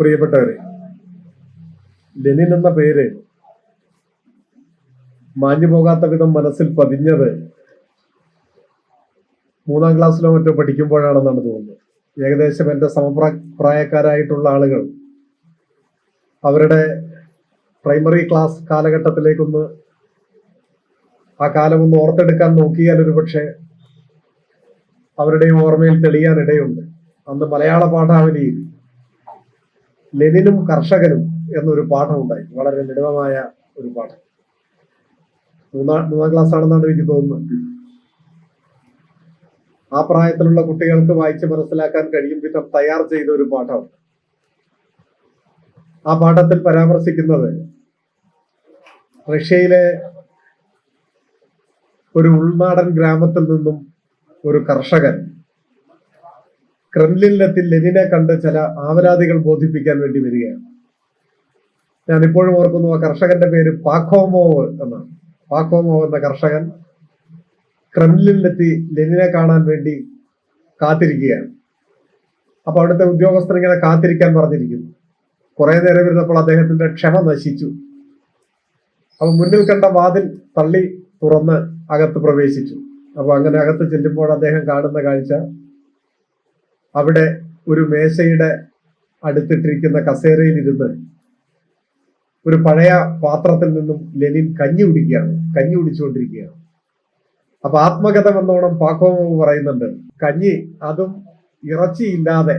പ്രിയപ്പെട്ടവരെ ലെനിൻ എന്ന പേര് മാഞ്ഞു പോകാത്ത വിധം മനസ്സിൽ പതിഞ്ഞത് മൂന്നാം ക്ലാസ്സിലോ മറ്റോ പഠിക്കുമ്പോഴാണെന്നാണ് തോന്നുന്നത്. ഏകദേശം എന്റെ സമപ്രായക്കാരായിട്ടുള്ള ആളുകൾ അവരുടെ പ്രൈമറി ക്ലാസ് കാലഘട്ടത്തിലേക്കൊന്ന് ആ കാലം ഒന്ന് ഓർത്തെടുക്കാൻ നോക്കിയാൽ ഒരു പക്ഷേ അവരുടെയും ഓർമ്മയിൽ തെളിയാൻ ഇടയുണ്ട് അന്ന് മലയാള പാഠാവലിയിൽ ലെനിനും കർഷകനും എന്നൊരു പാഠമുണ്ടായി. വളരെ ലളിതമായ ഒരു പാഠം. മൂന്നാം മൂന്നാം ക്ലാസ് ആണെന്നാണ് എനിക്ക് തോന്നുന്നത്. ആ പ്രായത്തിലുള്ള കുട്ടികൾക്ക് വായിച്ച് മനസ്സിലാക്കാൻ കഴിയും വിധം തയ്യാർ ചെയ്ത ഒരു പാഠം. ആ പാഠത്തിൽ പരാമർശിക്കുന്നത് റഷ്യയിലെ ഒരു ഉൾനാടൻ ഗ്രാമത്തിൽ നിന്നും ഒരു കർഷകൻ ക്രെംലിനിലെത്തി ലെനിനെ കണ്ട് ചില ആവരാധികൾ ബോധിപ്പിക്കാൻ വേണ്ടി വരികയാണ്. ഞാൻ ഇപ്പോഴും ഓർക്കുന്നു ആ കർഷകന്റെ പേര് പാക്കോമോവ് എന്നാണ്. പാക്കോമോവ് എന്ന കർഷകൻ ക്രെംലിനിലെത്തി ലെനിനെ കാണാൻ വേണ്ടി കാത്തിരിക്കുകയാണ്. അപ്പൊ അവിടുത്തെ ഉദ്യോഗസ്ഥർ ഇങ്ങനെ കാത്തിരിക്കാൻ പറഞ്ഞിരിക്കുന്നു. കുറെ നേരം ഇരുന്നപ്പോൾ അദ്ദേഹത്തിന്റെ ക്ഷമ നശിച്ചു. അപ്പൊ മുന്നിൽ കണ്ട വാതിൽ തള്ളി തുറന്ന് അകത്ത് പ്രവേശിച്ചു. അപ്പൊ അങ്ങനെ അകത്ത് ചെല്ലുമ്പോൾ അദ്ദേഹം കാണുന്ന കാഴ്ച അവിടെ ഒരു മേശയുടെ അടുത്തിട്ടിരിക്കുന്ന കസേരയിൽ ഇരുന്ന് ഒരു പഴയ പാത്രത്തിൽ നിന്നും ലെനിൻ കഞ്ഞി കുടിക്കുകയാണ്. കഞ്ഞി കുടിച്ചുകൊണ്ടിരിക്കുകയാണ്. അപ്പൊ ആത്മകഥം എന്നോണം പാക്കോമോ പറയുന്നുണ്ട്. കഞ്ഞി അതും ഇറച്ചിയില്ലാതെ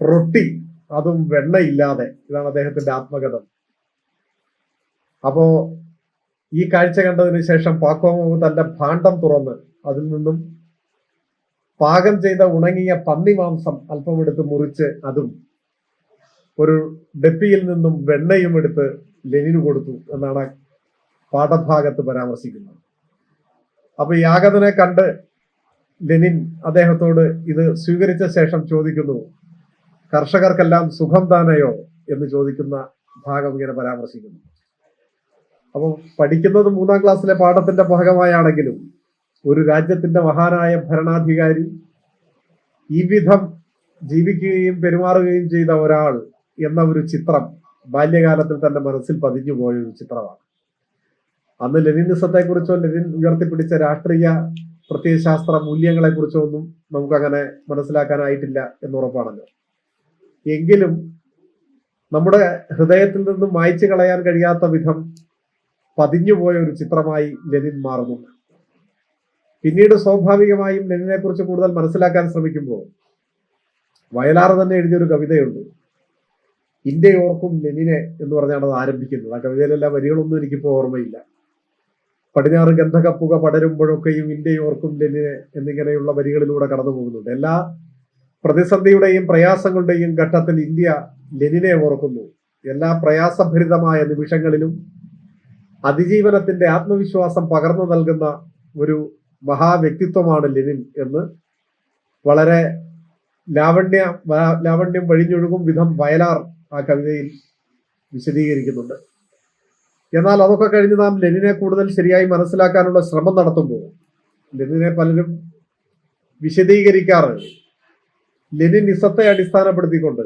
റൊട്ടി അതും വെണ്ണയില്ലാതെ. ഇതാണ് അദ്ദേഹത്തിന്റെ ആത്മകഥം. അപ്പോ ഈ കാഴ്ച കണ്ടതിന് ശേഷം പാക്കോമോ തന്റെ ഭാണ്ഡം തുറന്ന് അതിൽ നിന്നും പാകം ചെയ്ത ഉണങ്ങിയ പന്നി മാംസം അല്പം എടുത്ത് മുറിച്ച് അതും ഒരു ഡെപ്പിയിൽ നിന്നും വെണ്ണയും എടുത്ത് ലെനിന് കൊടുത്തു എന്നാണ് പാഠഭാഗത്ത് പരാമർശിക്കുന്നത്. അപ്പൊ യാഗതനെ കണ്ട് ലെനിൻ അദ്ദേഹത്തോട് ഇത് സ്വീകരിച്ച ശേഷം ചോദിക്കുന്നു കർഷകർക്കെല്ലാം സുഖം താനയോ എന്ന് ചോദിക്കുന്ന ഭാഗം ഇങ്ങനെ പരാമർശിക്കുന്നു. അപ്പോൾ പഠിക്കുന്നത് മൂന്നാം ക്ലാസ്സിലെ പാഠത്തിന്റെ ഭാഗമായാണെങ്കിലും ഒരു രാജ്യത്തിന്റെ മഹാനായ ഭരണാധികാരി ഈ വിധം ജീവിക്കുകയും പെരുമാറുകയും ചെയ്ത ഒരാൾ എന്ന ഒരു ചിത്രം ബാല്യകാലത്തിൽ തന്നെ മനസ്സിൽ പതിഞ്ഞു പോയ ഒരു ചിത്രമാണ്. അന്ന് ലെനിനിസത്തെ കുറിച്ചോ ലെനിൻ ഉയർത്തിപ്പിടിച്ച രാഷ്ട്രീയ പ്രത്യയശാസ്ത്ര മൂല്യങ്ങളെ കുറിച്ചോ ഒന്നും നമുക്കങ്ങനെ മനസ്സിലാക്കാനായിട്ടില്ല എന്ന് ഉറപ്പാണല്ലോ എങ്കിലും നമ്മുടെ ഹൃദയത്തിൽ നിന്നും മായ്ച്ചു കളയാൻ കഴിയാത്ത വിധം പതിഞ്ഞുപോയ ഒരു ചിത്രമായി ലെനിൻ മാറുന്നുണ്ട്. പിന്നീട് സ്വാഭാവികമായും ലെനിനെക്കുറിച്ച് കൂടുതൽ മനസ്സിലാക്കാൻ ശ്രമിക്കുമ്പോൾ വയലാർ തന്നെ എഴുതിയൊരു കവിതയുണ്ട്. ഇന്ത്യ ഓർക്കും ലെനിനെ എന്ന് പറഞ്ഞാണ് അത് ആരംഭിക്കുന്നത്. ആ കവിതയിലെല്ലാ വരികളൊന്നും എനിക്കിപ്പോൾ ഓർമ്മയില്ല. പടിഞ്ഞാറ് ഗന്ധകപ്പുക പടരുമ്പോഴൊക്കെയും ഇന്ത്യ ഓർക്കും ലെനിനെ എന്നിങ്ങനെയുള്ള വരികളിലൂടെ കടന്നു പോകുന്നുണ്ട്. എല്ലാ പ്രതിസന്ധിയുടെയും പ്രയാസങ്ങളുടെയും ഘട്ടത്തിൽ ഇന്ത്യ ലെനിനെ ഓർക്കുന്നു. എല്ലാ പ്രയാസഭരിതമായ നിമിഷങ്ങളിലും അതിജീവനത്തിന്റെ ആത്മവിശ്വാസം പകർന്നു നൽകുന്ന ഒരു മഹാവ്യക്തിത്വമാണ് ലെനിൻ എന്ന് വളരെ ലാവണ്യ ലാവണ്യം വഴിഞ്ഞൊഴുകും വിധം വയലാർ ആ കവിതയിൽ വിശദീകരിക്കുന്നുണ്ട്. എന്നാൽ അതൊക്കെ കഴിഞ്ഞ് നാം ലെനിനെ കൂടുതൽ ശരിയായി മനസ്സിലാക്കാനുള്ള ശ്രമം നടത്തുമ്പോൾ ലെനിനെ പലരും വിശദീകരിക്കാറ് ലെനിനിസത്തെ അടിസ്ഥാനപ്പെടുത്തിക്കൊണ്ട്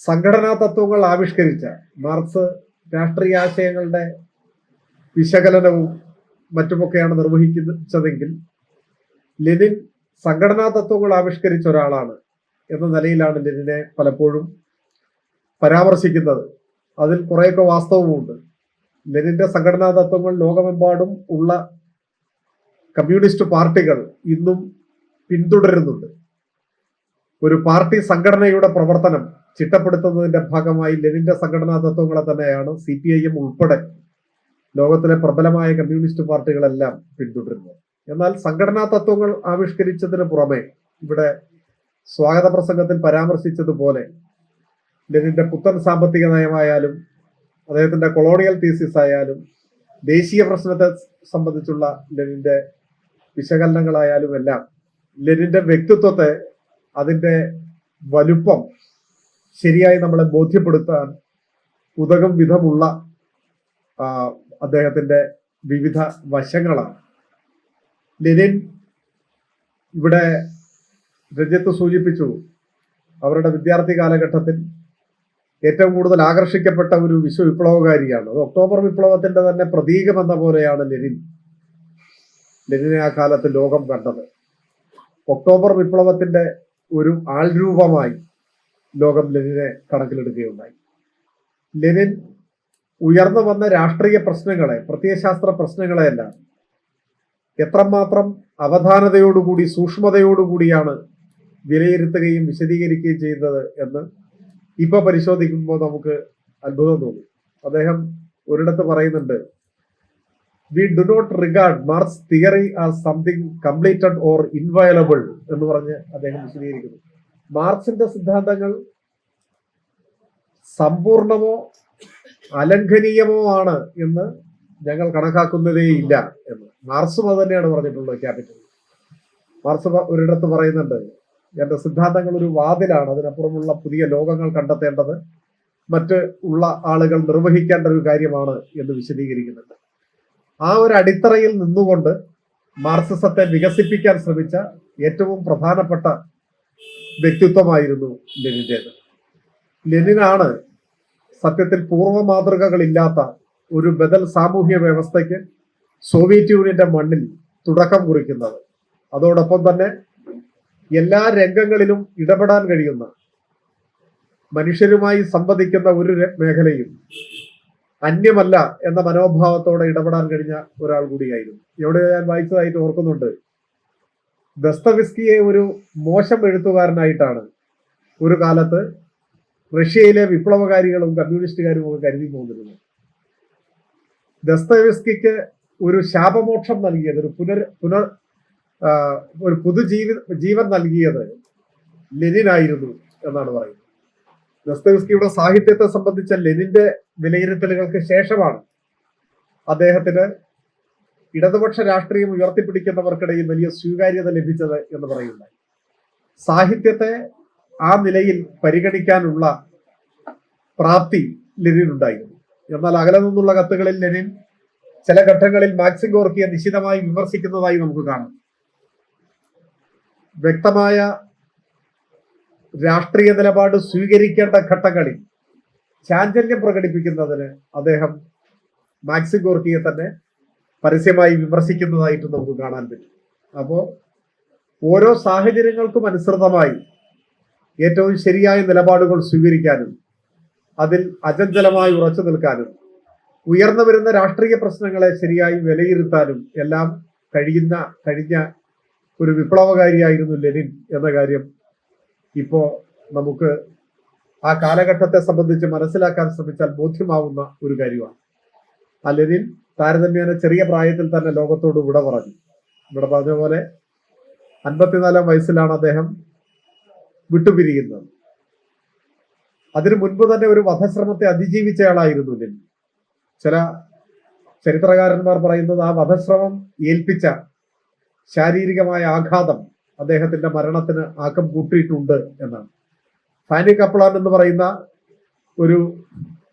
സംഘടനാ തത്വങ്ങൾ ആവിഷ്കരിച്ച മാർക്സ് രാഷ്ട്രീയ ആശയങ്ങളുടെ വിശകലനവും മറ്റുമൊക്കെയാണ് നിർവഹിക്കുന്നതെങ്കിൽ ലെനിൻ സംഘടനാ തത്വങ്ങൾ ആവിഷ്കരിച്ച ഒരാളാണ് എന്ന നിലയിലാണ് ലെനിനെ പലപ്പോഴും പരാമർശിക്കുന്നത്. അതിൽ കുറേയൊക്കെ വാസ്തവമുണ്ട്. ലെനിന്റെ സംഘടനാ തത്വങ്ങൾ ലോകമെമ്പാടും ഉള്ള കമ്മ്യൂണിസ്റ്റ് പാർട്ടികൾ ഇന്നും പിന്തുടരുന്നുണ്ട്. ഒരു പാർട്ടി സംഘടനയുടെ പ്രവർത്തനം ചിട്ടപ്പെടുത്തുന്നതിന്റെ ഭാഗമായി ലെനിന്റെ സംഘടനാ തത്വങ്ങളെ തന്നെയാണ് സി പി ഐ എം ഉൾപ്പെടെ ലോകത്തിലെ പ്രബലമായ കമ്മ്യൂണിസ്റ്റ് പാർട്ടികളെല്ലാം പിന്തുടരുന്നത് എന്നാൽ സംഘടനാ തത്വങ്ങൾ ആവിഷ്കരിച്ചതിന് പുറമെ ഇവിടെ സ്വാഗത പ്രസംഗത്തിൽ പരാമർശിച്ചതുപോലെ ലെനിന്റെ പുത്തൻ സാമ്പത്തിക നയമായാലും അദ്ദേഹത്തിന്റെ കൊളോണിയൽ തീസിസ് ആയാലും ദേശീയ പ്രശ്നത്തെ സംബന്ധിച്ചുള്ള ലെനിന്റെ വിശകലനങ്ങളായാലും എല്ലാം ലെനിന്റെ വ്യക്തിത്വത്തെ അതിന്റെ വലുപ്പം ശരിയായി നമ്മളെ ബോധ്യപ്പെടുത്താൻ ഉതകം വിധമുള്ള അദ്ദേഹത്തിന്റെ വിവിധ വശങ്ങളാണ്. ലെനിൻ ഇവിടെ രഞ്ജിത്ത് സൂചിപ്പിച്ചു അവരുടെ വിദ്യാർത്ഥി കാലഘട്ടത്തിൽ ഏറ്റവും കൂടുതൽ ആകർഷിക്കപ്പെട്ട ഒരു വിശ്വ വിപ്ലവകാരിയാണ് അത് ഒക്ടോബർ വിപ്ലവത്തിന്റെ തന്നെ പ്രതീകം എന്ന പോലെയാണ് ലെനിൻ. ലെനിനെ ആ കാലത്ത് ലോകം കണ്ടത്. ഒക്ടോബർ വിപ്ലവത്തിന്റെ ഒരു ആൾരൂപമായി ലോകം ലെനിനെ കണക്കിലെടുക്കുകയുണ്ടായി. ലെനിൻ ഉയർന്നു വന്ന രാഷ്ട്രീയ പ്രശ്നങ്ങളെ പ്രത്യയശാസ്ത്ര പ്രശ്നങ്ങളെയെല്ലാം എത്രമാത്രം അവധാനതയോടുകൂടി സൂക്ഷ്മതയോടുകൂടിയാണ് വിലയിരുത്തുകയും വിശദീകരിക്കുകയും ചെയ്യുന്നത് എന്ന് ഇപ്പൊ പരിശോധിക്കുമ്പോൾ നമുക്ക് അത്ഭുതം തോന്നും. അദ്ദേഹം ഒരിടത്ത് പറയുന്നുണ്ട് we do not regard Marx theory as something completed or inviolable എന്ന് പറഞ്ഞ് അദ്ദേഹം വിശദീകരിക്കുന്നു. മാർക്സിന്റെ സിദ്ധാന്തങ്ങൾ സമ്പൂർണമോ അലംഘനീയമോ ആണ് എന്ന് ഞങ്ങൾ കണക്കാക്കുന്നതേ ഇല്ല എന്ന്. മാർക്സും അത് തന്നെയാണ് പറഞ്ഞിട്ടുള്ളത് ക്യാപിറ്റൽ. മാർക്സ് പ- ഒരിടത്ത് പറയുന്നുണ്ട് എന്റെ സിദ്ധാന്തങ്ങൾ ഒരു വാതിലാണ് അതിനപ്പുറമുള്ള പുതിയ ലോകങ്ങൾ കണ്ടെത്തേണ്ടത് മറ്റ് ഉള്ള ആളുകൾ നിർവഹിക്കേണ്ട ഒരു കാര്യമാണ് എന്ന് വിശദീകരിക്കുന്നുണ്ട്. ആ ഒരു അടിത്തറയിൽ നിന്നുകൊണ്ട് മാർക്സിസത്തെ വികസിപ്പിക്കാൻ ശ്രമിച്ച ഏറ്റവും പ്രധാനപ്പെട്ട വ്യക്തിത്വമായിരുന്നു ലെനിന്റേത്. ലെനിനാണ് സത്യത്തിൽ പൂർവ മാതൃകകളില്ലാത്ത ഒരു ബദൽ സാമൂഹ്യ വ്യവസ്ഥയ്ക്ക് സോവിയറ്റ് യൂണിയന്റെ മണ്ണിൽ തുടക്കം കുറിക്കുന്നത്. അതോടൊപ്പം തന്നെ എല്ലാ രംഗങ്ങളിലും ഇടപെടാൻ കഴിയുന്ന മനുഷ്യരുമായി സംവദിക്കുന്ന ഒരു മേഖലയും അന്യമല്ല എന്ന മനോഭാവത്തോടെ ഇടപെടാൻ കഴിഞ്ഞ ഒരാൾ കൂടിയായിരുന്നു. എവിടെ ഞാൻ വായിച്ചതായിട്ട് ഓർക്കുന്നുണ്ട്. ദസ്തവിസ്കിയെ ഒരു മോശം എഴുത്തുകാരനായിട്ടാണ് ഒരു കാലത്ത് റഷ്യയിലെ വിപ്ലവകാരികളും കമ്മ്യൂണിസ്റ്റുകാരും ഒക്കെ കരുതി പോന്നിരുന്നത് ദസ്തവസ്കിക്ക് ഒരു ശാപമോക്ഷം നൽകിയത് ഒരു പുനർ പുനർ ഒരു പുതുജീവി ജീവൻ നൽകിയത് ലെനിനായിരുന്നു എന്നാണ് പറയുന്നത്. ദസ്തവസ്കിയുടെ സാഹിത്യത്തെ സംബന്ധിച്ച ലെനിന്റെ വിലയിരുത്തലുകൾക്ക് ശേഷമാണ് അദ്ദേഹത്തിന് ഇടതുപക്ഷ രാഷ്ട്രീയം ഉയർത്തിപ്പിടിക്കുന്നവർക്കിടയിൽ വലിയ സ്വീകാര്യത ലഭിച്ചത് എന്ന് പറയുന്നത്. സാഹിത്യത്തെ ആ നിലയിൽ പരിഗണിക്കാനുള്ള പ്രാപ്തി ലെനിൻ ഉണ്ടായിരുന്നു. എന്നാൽ അകലെ നിന്നുള്ള കത്തുകളിൽ ലെനിൻ ചില ഘട്ടങ്ങളിൽ മാക്സിം ഗോർക്കിയെ നിശിതമായി വിമർശിക്കുന്നതായി നമുക്ക് കാണാം. വ്യക്തമായ രാഷ്ട്രീയ നിലപാട് സ്വീകരിക്കേണ്ട ഘട്ടങ്ങളിൽ ചാഞ്ചല്യം പ്രകടിപ്പിക്കുന്നതിന് അദ്ദേഹം മാക്സിം ഗോർക്കിയെ തന്നെ പരസ്യമായി വിമർശിക്കുന്നതായിട്ട് നമുക്ക് കാണാൻ പറ്റും. അപ്പോൾ ഓരോ സാഹചര്യങ്ങൾക്കും അനുസൃതമായി ഏറ്റവും ശരിയായ നിലപാടുകൾ സ്വീകരിക്കാനും അതിൽ അചഞ്ചലമായി ഉറച്ചു നിൽക്കാനും ഉയർന്നു വരുന്ന രാഷ്ട്രീയ പ്രശ്നങ്ങളെ ശരിയായി വിലയിരുത്താനും എല്ലാം കഴിയുന്ന കഴിഞ്ഞ ഒരു വിപ്ലവകാരിയായിരുന്നു ലെനിൻ എന്ന കാര്യം ഇപ്പോ നമുക്ക് ആ കാലഘട്ടത്തെ സംബന്ധിച്ച് മനസ്സിലാക്കാൻ ശ്രമിച്ചാൽ ബോധ്യമാവുന്ന ഒരു കാര്യമാണ്. ആ ലെനിൻ താരതമ്യേന ചെറിയ പ്രായത്തിൽ തന്നെ ലോകത്തോട് വിട പറഞ്ഞു. ഇവിടെ പറഞ്ഞ പോലെ അൻപത്തിനാലാം വയസ്സിലാണ് അദ്ദേഹം വിട്ടുപിരിയുന്നത്. അതിനു മുൻപ് തന്നെ ഒരു വധശ്രമത്തെ അതിജീവിച്ചയാളായിരുന്നു ലെനിൻ ചില ചരിത്രകാരന്മാർ പറയുന്നത് ആ വധശ്രമം ഏൽപ്പിച്ച ശാരീരികമായ ആഘാതം അദ്ദേഹത്തിന്റെ മരണത്തിന് ആക്കം കൂട്ടിയിട്ടുണ്ട് എന്നാണ്. ഫാനി കപ്ലാൻ എന്ന് പറയുന്ന ഒരു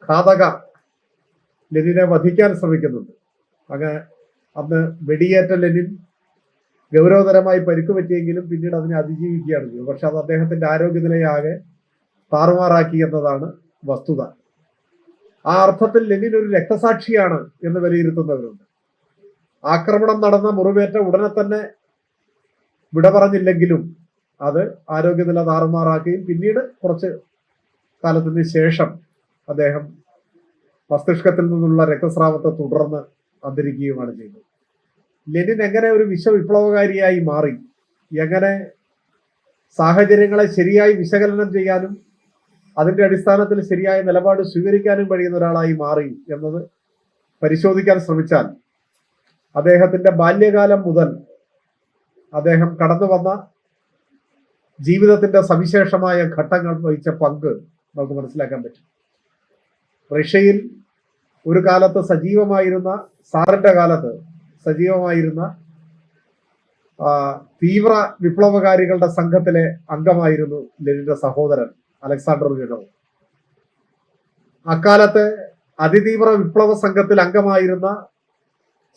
ഘാതക ലെനിനെ വധിക്കാൻ ശ്രമിക്കുന്നുണ്ട്. അങ്ങനെ അന്ന് വെടിയേറ്റ ലെനിൻ ഗൗരവതരമായി പരിക്ക് പറ്റിയെങ്കിലും പിന്നീട് അതിനെ അതിജീവിക്കുകയാണ് ചെയ്തത്. പക്ഷെ അത് അദ്ദേഹത്തിന്റെ ആരോഗ്യനിലയാകെ താറുമാറാക്കി എന്നതാണ് വസ്തുത. ആ അർത്ഥത്തിൽ ലെനിൻ ഒരു രക്തസാക്ഷിയാണ് എന്ന് വിലയിരുത്തുന്നവരുണ്ട്. ആക്രമണം നടന്ന മുറിവേറ്റ ഉടനെ തന്നെ വിട പറഞ്ഞില്ലെങ്കിലും അത് ആരോഗ്യനില താറുമാറാക്കുകയും പിന്നീട് കുറച്ച് കാലത്തിന് ശേഷം അദ്ദേഹം മസ്തിഷ്കത്തിൽ നിന്നുള്ള രക്തസ്രാവത്തെ തുടർന്ന് അന്തരിക്കുകയുമാണ് ചെയ്തത്. ലെനിൻ എങ്ങനെ ഒരു വിശ്വവിപ്ലവകാരിയായി മാറി? എങ്ങനെ സാഹചര്യങ്ങളെ ശരിയായി വിശകലനം ചെയ്യാനും അതിന്റെ അടിസ്ഥാനത്തിൽ ശരിയായ നിലപാട് സ്വീകരിക്കാനും കഴിയുന്ന ഒരാളായി മാറി എന്നത് പരിശോധിക്കാൻ ശ്രമിച്ചാൽ അദ്ദേഹത്തിന്റെ ബാല്യകാലം മുതൽ അദ്ദേഹം കടന്നു വന്ന ജീവിതത്തിന്റെ സവിശേഷമായ ഘട്ടങ്ങൾ വഹിച്ച പങ്ക് നമുക്ക് മനസ്സിലാക്കാൻ പറ്റും. റഷ്യയിൽ ഒരു കാലത്ത് സജീവമായിരുന്ന സാറിന്റെ കാലത്ത് സജീവമായിരുന്ന തീവ്ര വിപ്ലവകാരികളുടെ സംഘത്തിലെ അംഗമായിരുന്നു ലെനിന്റെ സഹോദരൻ അലക്സാണ്ടർ ലിനോവ് അക്കാലത്ത് അതിതീവ്ര വിപ്ലവ സംഘത്തിൽ അംഗമായിരുന്ന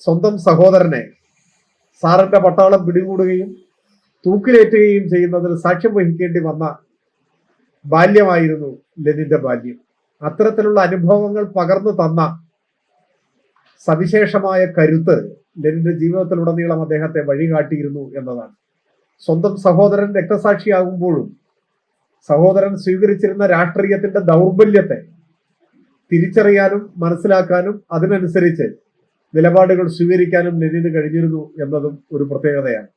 സ്വന്തം സഹോദരനെ സാറിന്റെ പട്ടാളം പിടികൂടുകയും തൂക്കിലേറ്റുകയും ചെയ്യുന്നതിൽ സാക്ഷ്യം വഹിക്കേണ്ടി വന്ന ബാല്യമായിരുന്നു ലെനിന്റെ ബാല്യം. അത്തരത്തിലുള്ള അനുഭവങ്ങൾ പകർന്നു തന്ന സവിശേഷമായ കരുത്ത് ലെനിന്റെ ജീവിതത്തിലുടനീളം അദ്ദേഹത്തെ വഴികാട്ടിയിരുന്നു എന്നതാണ്. സ്വന്തം സഹോദരൻ രക്തസാക്ഷിയാകുമ്പോഴും സഹോദരൻ സ്വീകരിച്ചിരുന്ന രാഷ്ട്രീയത്തിന്റെ ദൗർബല്യത്തെ തിരിച്ചറിയാനും മനസ്സിലാക്കാനും അതിനനുസരിച്ച് നിലപാടുകൾ സ്വീകരിക്കാനും ലെനിന് കഴിഞ്ഞിരുന്നു എന്നതും ഒരു പ്രത്യേകതയാണ്.